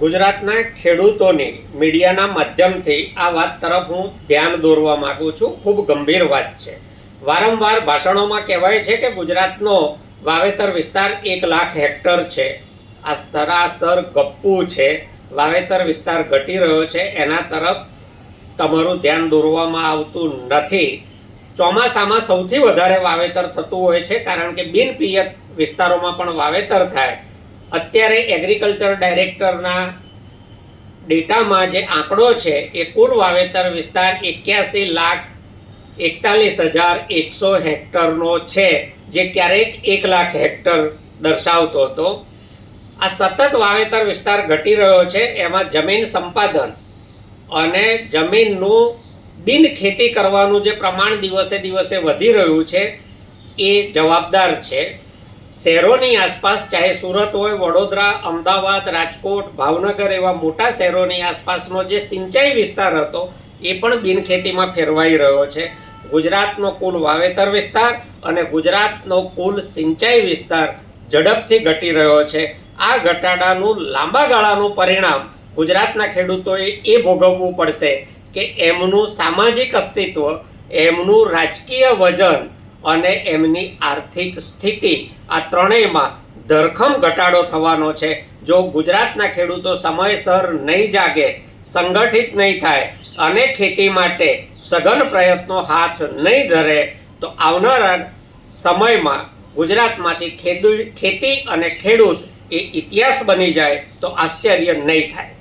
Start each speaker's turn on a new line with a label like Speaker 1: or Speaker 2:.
Speaker 1: ગુજરાતના ખેડૂતોની મીડિયાના માધ્યમથી આ વાત તરફ હું ધ્યાન દોરવા માગું છું. ખૂબ ગંભીર વાત છે. વારંવાર ભાષણોમાં કહેવાય છે કે ગુજરાતનો વાવેતર વિસ્તાર એક લાખ હેક્ટર છે. આ સરાસર ગપ્પુ છે. વાવેતર વિસ્તાર ઘટી રહ્યો છે. એના તરફ તમારું ધ્યાન દોરવામાં આવતું નથી. ચોમાસામાં સૌથી વધારે વાવેતર થતું હોય છે કારણ કે બિનપિયત વિસ્તારોમાં પણ વાવેતર થાય. અત્યારે એગ્રીકલ્ચર ડાયરેક્ટરના ડેટામાં જે આંકડો છે, એ કુલ વાવેતર વિસ્તાર એક્યાસી લાખ એકતાલીસ હજાર એકસો હેક્ટરનો છે, જે ક્યારેક એક લાખ હેક્ટર દર્શાવતો હતો. આ સતત વાવેતર વિસ્તાર ઘટી રહ્યો છે, એમાં જમીન સંપાદન અને જમીનનું બિન ખેતી કરવાનું જે પ્રમાણ દિવસે દિવસે વધી રહ્યું છે, એ જવાબદાર છે. શહેરોની આસપાસ, ચાહે સુરત હોય, વડોદરા, અમદાવાદ, રાજકોટ, ભાવનગર એવા મોટા શહેરોની આસપાસનો જે સિંચાઈ વિસ્તાર હતો, એ પણ બિનખેતીમાં ફેરવાઈ રહ્યો છે. ગુજરાતનો કુલ વાવેતર વિસ્તાર અને ગુજરાતનો કુલ સિંચાઈ વિસ્તાર ઝડપથી ઘટી રહ્યો છે. આ ઘટાડાનું લાંબા ગાળાનું પરિણામ ગુજરાતના ખેડૂતોએ એ ભોગવવું પડશે કે એમનું સામાજિક અસ્તિત્વ, એમનું રાજકીય વજન અને એમની આર્થિક સ્થિતિ આ ત્રણેયમાં ધરખમ ઘટાડો થવાનો છે. જો ગુજરાતના ખેડૂતો સમયસર નહીં જાગે, સંગઠિત નહીં થાય અને ખેતી માટે સઘન પ્રયત્નો હાથ નહીં ધરે, તો આવનારા સમયમાં ગુજરાતમાંથી ખેતી અને ખેડૂત એ ઇતિહાસ બની જાય તો આશ્ચર્ય નહીં થાય.